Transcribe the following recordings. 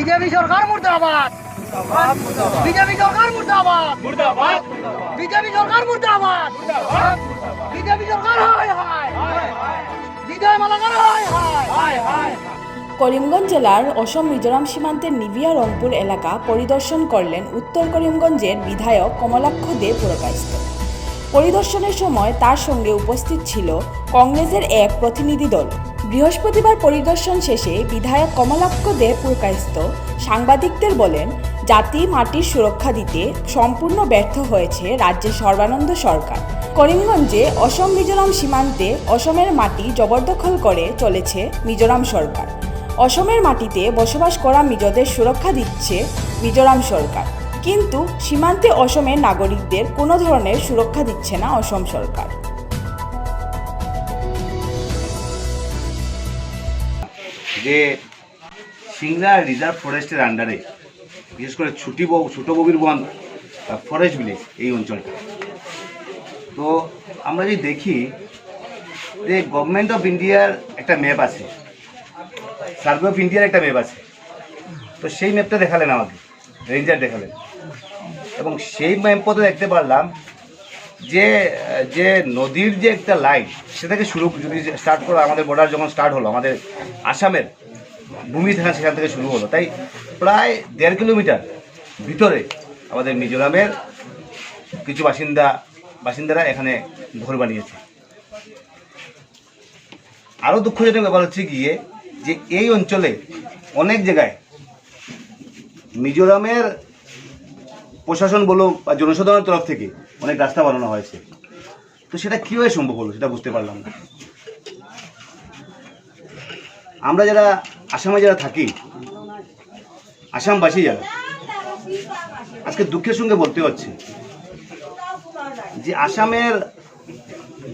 BJP সরকার মুর্দাবাদ। BJP সরকার মুর্দাবাদ। বিজেপি সরকার মুর্দাবাদ। বিজেপি সরকার হায় হায়। বিজয় মালাকার হায় হায়। করিমগঞ্জ জেলার অসম মিজোরাম সীমান্তের নিবিয়া রংপুর এলাকা পরিদর্শন করলেন উত্তর করিমগঞ্জের বিধায়ক কমলাক্ষ দে পুরকায়স্থ। পরিদর্শনের সময় তার সঙ্গে উপস্থিত ছিল কংগ্রেসের এক প্রতিনিধি দল। বৃহস্পতিবার পরিদর্শন শেষে বিধায়ক কমলাক্ষ দে পুরকায়স্থ সাংবাদিকদের বলেন, জাতি মাটির সুরক্ষা দিতে সম্পূর্ণ ব্যর্থ হয়েছে রাজ্যের সর্বানন্দ সরকার। করিমগঞ্জে অসম মিজোরাম সীমান্তে অসমের মাটি জবরদখল করে চলেছে মিজোরাম সরকার। অসমের মাটিতে বসবাস করা মিজোদের সুরক্ষা দিচ্ছে মিজোরাম সরকার। কিন্তু সীমান্তে অসমের নাগরিকদের কোনো ধরনের সুরক্ষা দিচ্ছে না অসম সরকার। যে সিংড়া রিজার্ভ ফরেস্টের আন্ডারে বিশেষ করে ছুটি ছোট গভীর বন ফরেস্ট ভিলেজ এই অঞ্চলটা, তো আমরা যদি দেখি যে গভর্নমেন্ট অফ ইন্ডিয়ার একটা ম্যাপ আছে সার্ভে অফ ইন্ডিয়ার একটা ম্যাপ আছে, তো সেই ম্যাপটা দেখালেন আমাকে। রেঞ্জার দেখালেন। এবং সেই ম্যাপতে দেখতে পারলাম যে যে নদীর যে একটা লাইন সেটাকে শুরু যদি স্টার্ট করো, আমাদের বর্ডার যখন স্টার্ট হলো, আমাদের আসামের ভূমি থেকে সেখান থেকে শুরু হলো। তাই প্রায় দেড় কিলোমিটার ভিতরে আমাদের মিজোরামের কিছু বাসিন্দা, বাসিন্দারা এখানে ঘর বানিয়েছে। আরও দুঃখজনক ব্যাপার হচ্ছে গিয়ে যে এই অঞ্চলে অনেক জায়গায় মিজোরামের প্রশাসন বলো বা জনসাধারণের তরফ থেকে অনেক রাস্তা বানানো হয়েছে। তো সেটা কীভাবে সম্ভব হলো সেটা বুঝতে পারলাম না। আমরা যারা আসামে যারা থাকি, আসামবাসী যারা, আজকে দুঃখের সঙ্গে বলতে হচ্ছে যে আসামের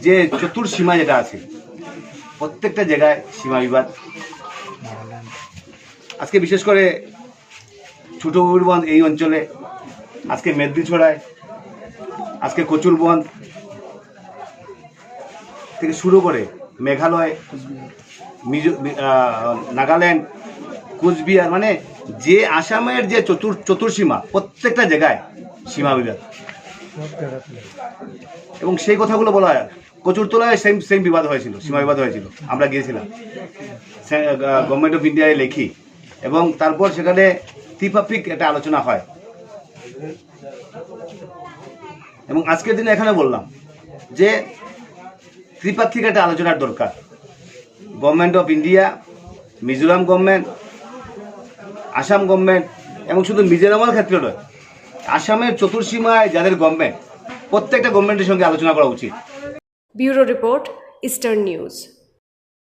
যে চতুর সীমা যেটা আছে, প্রত্যেকটা জায়গায় সীমা বিবাদ। আজকে বিশেষ করে ছোট বন এই অঞ্চলে, আজকে মেদিনী ছড়ায় আজকে কচুর বন থেকে শুরু করে মেঘালয়, মিজো নাগাল্যান্ড, কুচবিহার মানে যে আসামের যে চতুর চতুর্সীমা প্রত্যেকটা জায়গায় সীমা বিবাদ এবং সেই কথাগুলো বলা হয়, কচুরতলায় সেম সেম বিবাদ হয়েছিল, সীমা বিবাদ হয়েছিল, আমরা গিয়েছিলাম। গভর্নমেন্ট অফ ইন্ডিয়ায় লেখি। এবং তারপর সেখানে ত্রিপাক্ষিক একটা আলোচনা হয়। এবং আজকের দিনে এখানে বললাম যে ত্রিপাক্ষিক একটা আলোচনার দরকার। Government of India Mizoram government Assam government এবং শুধু মিজোরামের ক্ষেত্রে নয়, আসামের চতুর্সীমায় যাদের গভর্নমেন্ট প্রত্যেকটা গভর্নমেন্টের সঙ্গে আলোচনা করা উচিত। Bureau report Eastern News.